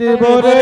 দেবরে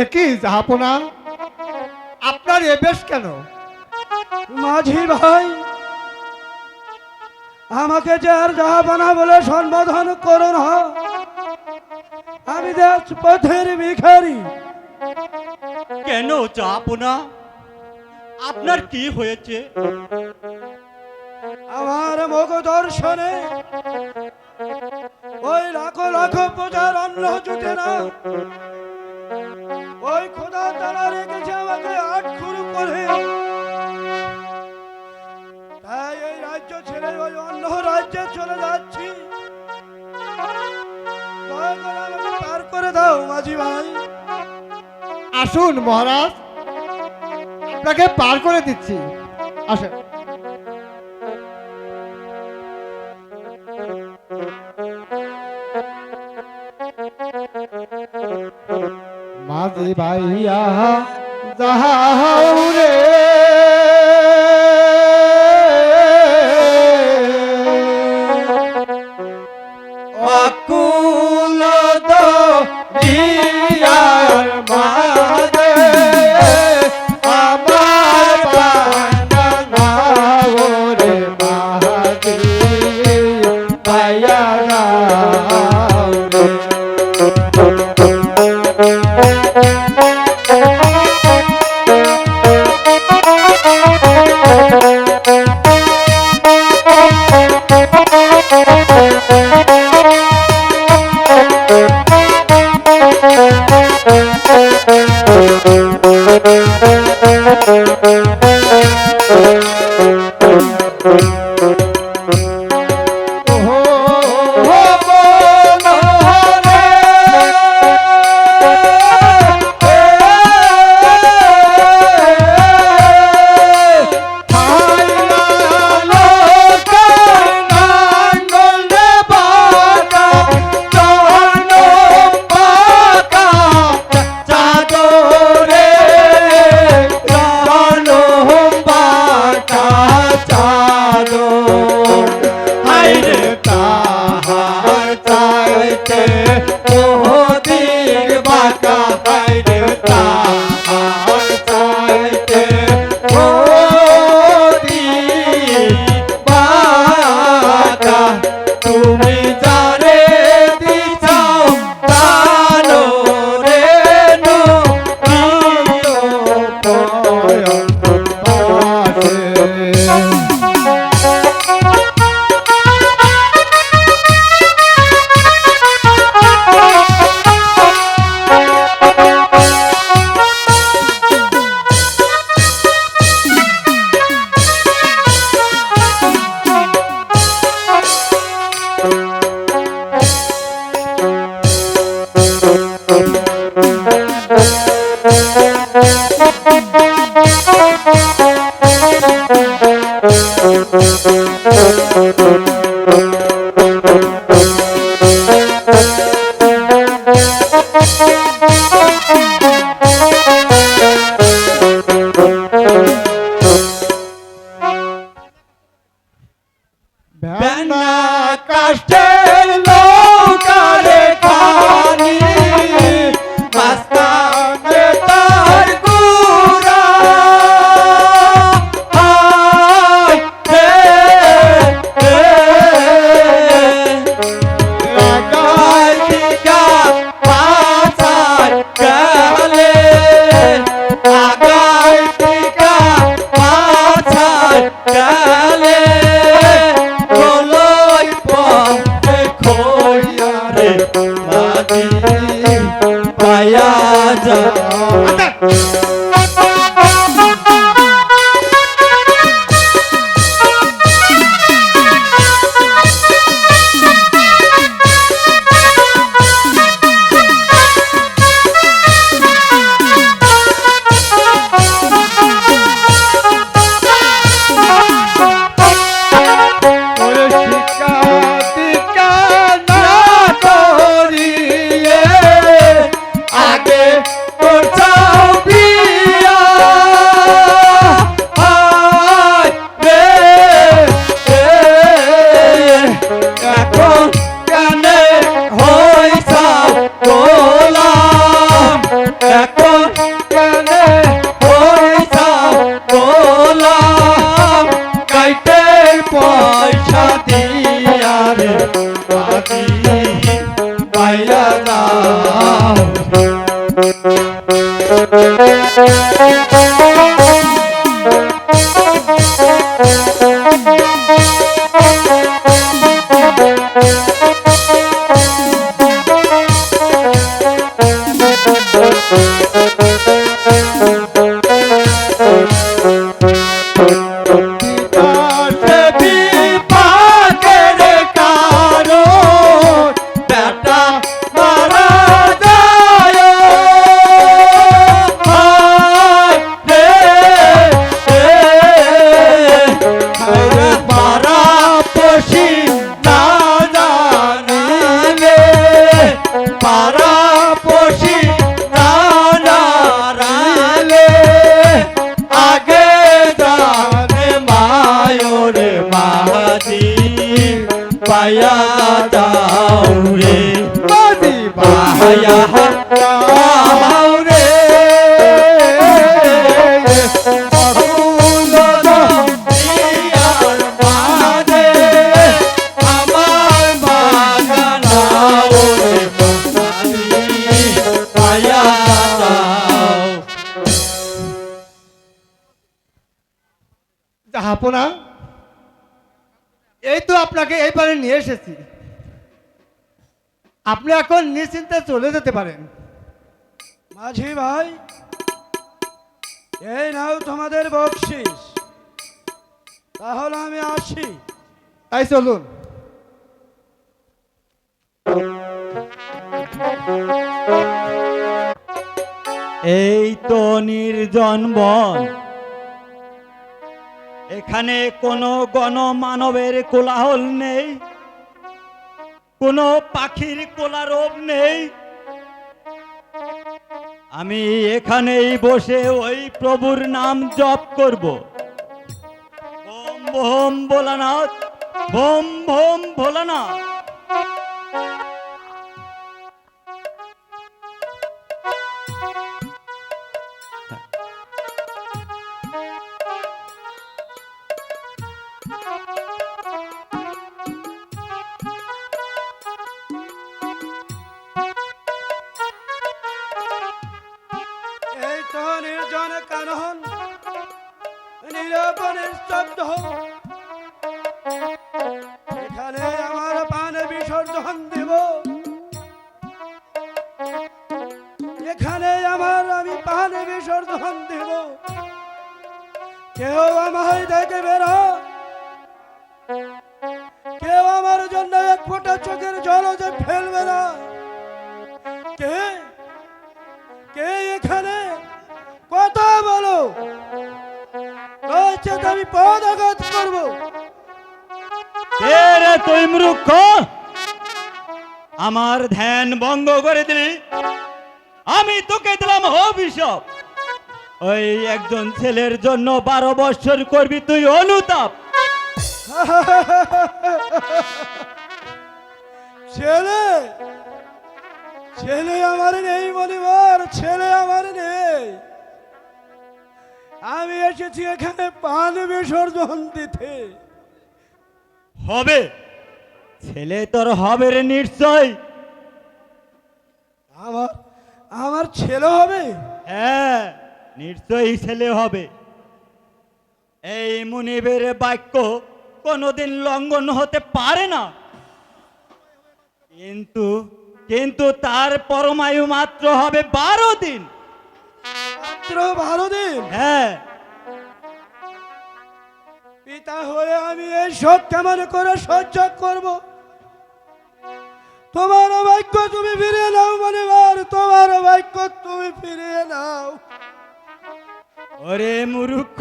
একই জাহাপনা আপনার এ বেশ কেন? মাঝি ভাই আমাকে যে আর জাহাপানা বলে সম্বোধন করো না আমি দেশ পথের ভিখারি। কেন চাপনা আপনার কি হয়েছে? আমার মুখ দর্শনে ওই লাখো লাখো পূজার অন্ন জুটে না ওই খোদা তারা রেখেছে আমাকে আট করে তাই এই রাজ্য ছেড়ে ওই অন্য রাজ্যে চলে যাচ্ছি। পার করে দাও, মাঝি ভাই। আসুন মহারাজ, আপনাকে পার করে দিচ্ছি। আসেন। মাঝি ভাইয়া বিপাশে জাহাপনা এই তো আপনাকে এই পারে নিয়ে এসেছি। আপনি এখন নিশ্চিন্তে চলে যেতে পারেন। মাঝি ভাই এই নাও তোমাদের বকশিস। তাহলে আমি আসি। তাই চলুন। এই তো নির্জন বন এখানে কোনো গণমানবের কোলাহল নেই, কোনো পাখির কোলারব নেই। আমি এখানেই বসে ওই প্রভুর নাম জপ করব। ভোম ভোম ভোলানাথ ভোম ভোম ভোলানাথ। বিসর্জন দেব কেউ আমায় দেখবে না। কেউ আমার জন্য এক ফোঁটা চোখের জল যে ফেলবে না। কে? কে এখানে? কথা বলো। আমি পদাঘাত করব। কে রে তুই মূর্খ? আমার ধ্যান ভঙ্গ করে দিলি। আমি তোকে দিলাম অভিশাপ। ওই একজন ছেলের জন্য বারো বছর করবি তুই অনুতাপ। ছেলে ছেলে আমার নেই মনিবার ছেলে আমার নেই। আমি এসেছি এখানে পান বিসর্জন দিতে। হবে। ছেলে তোর হবে রে নিশ্চয়। আমার আমার ছেলে হবে? হ্যাঁ। নিশ্চয়ই ছেলে হবে। এই মুনিবের বাক্য কোনোদিন লঙ্ঘন হতে পারে না। কিন্তু কিন্তু তার পরমায়ু মাত্র হবে বারো দিন। মাত্র বারো দিন? হ্যাঁ। পিতা হয়ে আমি এই সব কেমন করে সহ্য করব? তোমার বাক্য তুমি ফিরিয়ে নাও মনিবার তোমার বাক্য তুমি ফিরিয়ে নাও। ওরে মূর্খ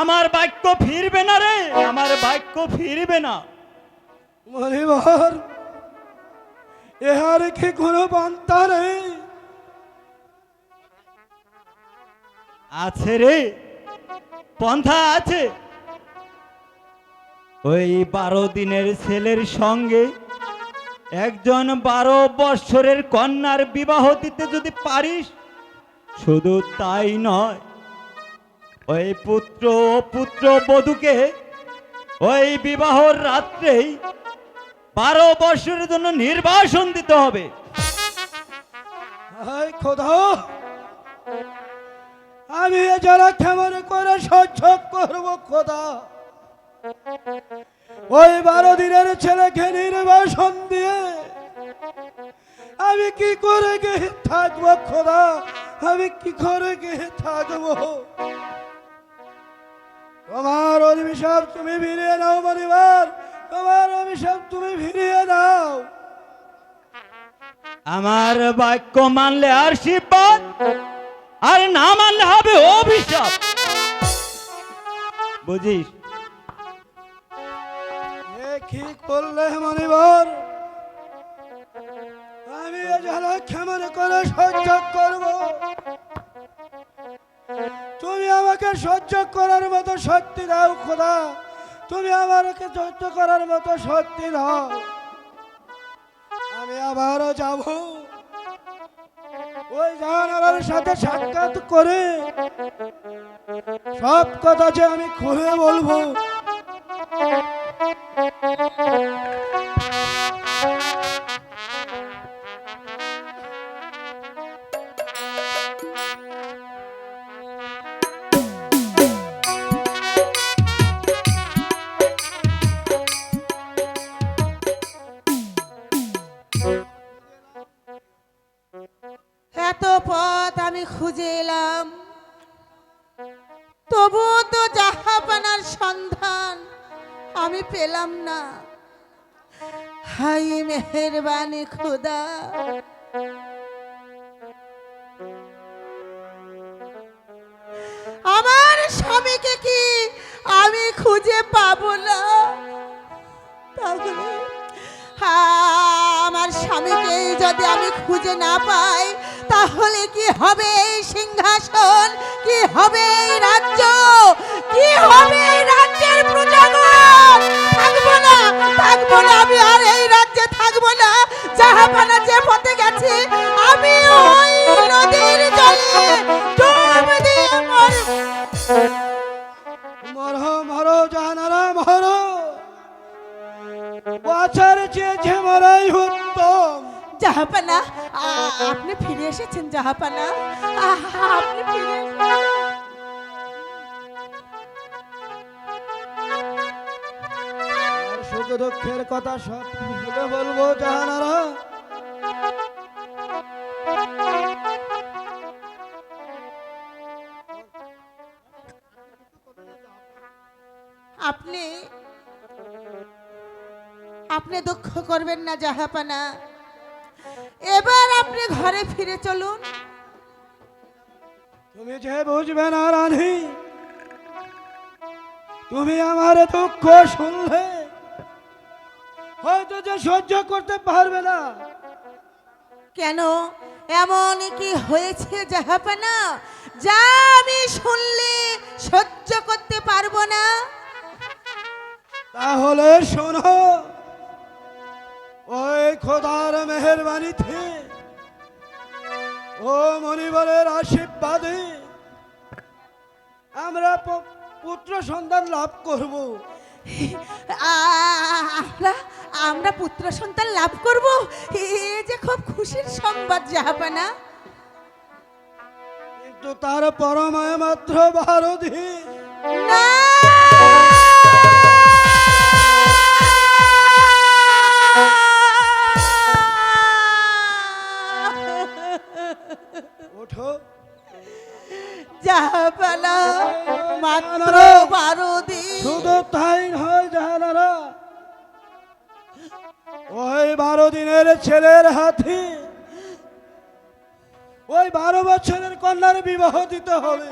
আমার বাক্য ফিরবে না রে আমার বাক্য ফিরবে না। মনিবার এহার কি কোনো বান্তা নেই? আছে রে পন্থা আছে। ওই বারো দিনের ছেলের সঙ্গে একজন বারো বৎসরের কন্যার বিবাহ দিতে যদি পারিস শুধু তাই নয়, ওই পুত্র ও পুত্র বধূকে ওই বিবাহর রাত্রেই বারো বৎসরের জন্য নির্বাসন দিতে হবে। আমি যারা কেমন করে সহ্য করব খোদা? ওই বারো দিনের ছেলেকে নির্বাসন দিয়ে আমি কি করে গে থাকব খোদা? আমি কি করে গে থাকব? তোমার অভিশাপ তুমি ফিরিয়ে নাও, পরিবার। তোমার অভিশাপ তুমি ফিরিয়ে নাও। আমার বাক্য মানলে আর শিববাদ আর না মানলে হবে অভিশাপ। বুঝিস? এ কি করলে মনিবার? আমি জ্বালা কেমন করে সহ্য করব। তুমি আমাকে সহ্য করার মতো শক্তি দাও, খোদা। তুমি আমাকে সহ্য করার মতো শক্তি দাও। আমি আবারও যাব। ওই জাহানার সাথে সাক্ষাৎ করে সব কথা যে আমি খুলে বলব। আমি খুঁজে এলাম তবুও তো জাহাপানার সন্ধান আমি পেলাম না। হাই মেহেরবানি খুদা। আমার স্বামীকে কি আমি খুঁজে পাবো না? তাহলে আমার স্বামীকে যদি আমি খুঁজে না পাই তাহলে কি হবে এই সিংহাসন? কি হবে এই রাজ্য? কি হবে এই রাজ্যের প্রজাগণ? থাকব না থাকব না, আমি আর এই রাজ্যে থাকব না। জাহাপানা যে পথে গেছে, আমি ওই নদীর জলে ডুব দিয়ে মরব। মরহ মরো জাহানারা মরো বাছার চেয়েছে মরাই উত্তম জাহাপানা আপনি ফিরে এসেছেন জাহাপানা। আপনি ফিরে সুখ দুঃখের কথা সব ভুলে বলব জাহানারা। আপনি আপনি দুঃখ করবেন না জাহাপানা। এবার আপনি ঘরে ফিরে চলুন। তুমি যে বুঝবে না রানী তুমি আমার দুঃখ শুনলে হয়তো যে সহ্য করতে পারবে না। কেন? এমন কি হয়েছে জাহাপানা যা আমি শুনলে সহ্য করতে পারব না? তাহলে শোনো ওই খোদার মেহরবানিতে ও মনিবরের আশীর্বাদে আমরা পুত্র সন্তান লাভ করব। আমরা আমরা পুত্র সন্তান লাভ করব? এ যে খুব খুশির সংবাদ জাহাপানা। কিন্তু তার পরমায় মাত্র দিন না! ওঠো জাহাপানা মাত্র বারো দিন শুধু তাই নয় জাহানারা ওই বারো দিনের ছেলের হাতে ওই বারো বছরের কন্যার বিবাহ দিতে হবে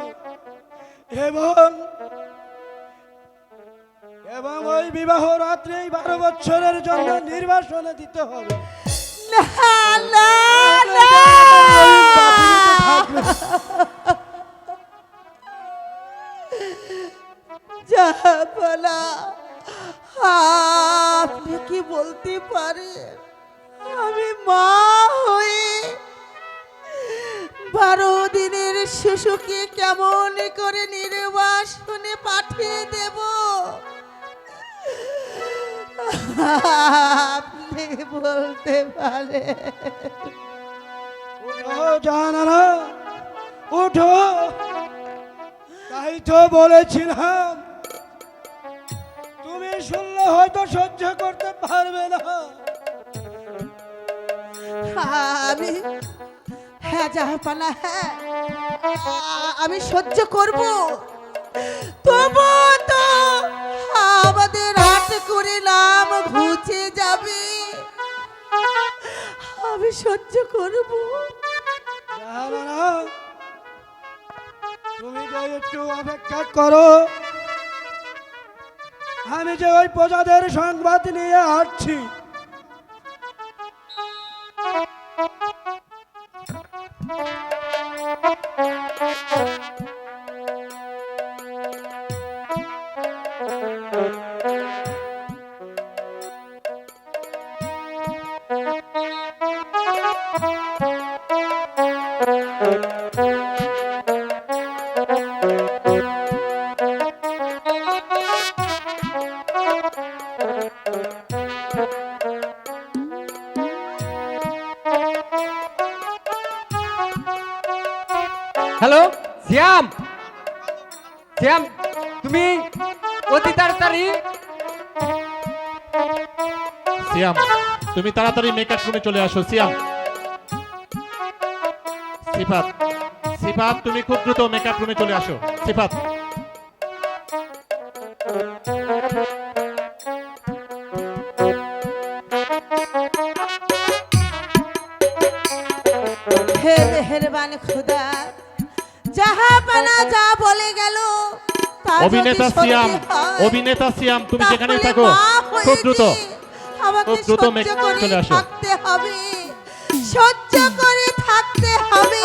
এবং এবং ওই বিবাহ রাত্রে বারো বছরের জন্য নির্বাসনে দিতে হবে না না না ওই বাতিলতে থাকবে। আপনি কি বলতে পারেন আমি মা হয়ে বারো দিনের শিশুকে কেমন করে নির্বাসনে পাঠিয়ে দেব? আপনি বলতে পারেন। তাই তো বলেছিলাম, তুমি শুনলে হয়তো সহ্য করতে পারবে না। আমি হ্যাঁ হ্যাঁ। আমি সহ্য করব। তবু তো আমাদের হাত করে নাম ঘুচে যাবে। আমি সহ্য করব। তুমি যে একটু অপেক্ষা করো। আমি যে ওই প্রজাদের সংবাদ নিয়ে আসছি হ্যালো শ্যাম। শ্যাম তুমি অতি তাড়াতাড়ি সিয়াম তুমি তাড়াতাড়ি মেকআপ রুমে চলে আসো সিয়াম সিফাত সিফাত তুমি খুব দ্রুত মেকআপ রুমে চলে আসো সিফাত। হে মেহেরবান খুদা যাহা পানা যা বলে গেল অভিনেতা সিয়াম অভিনেতা সিয়াম তুমি যেখানে থাকো খুব দ্রুত খুব দ্রুত চলে আসো। হবে। সহ্য করে থাকতে হবে।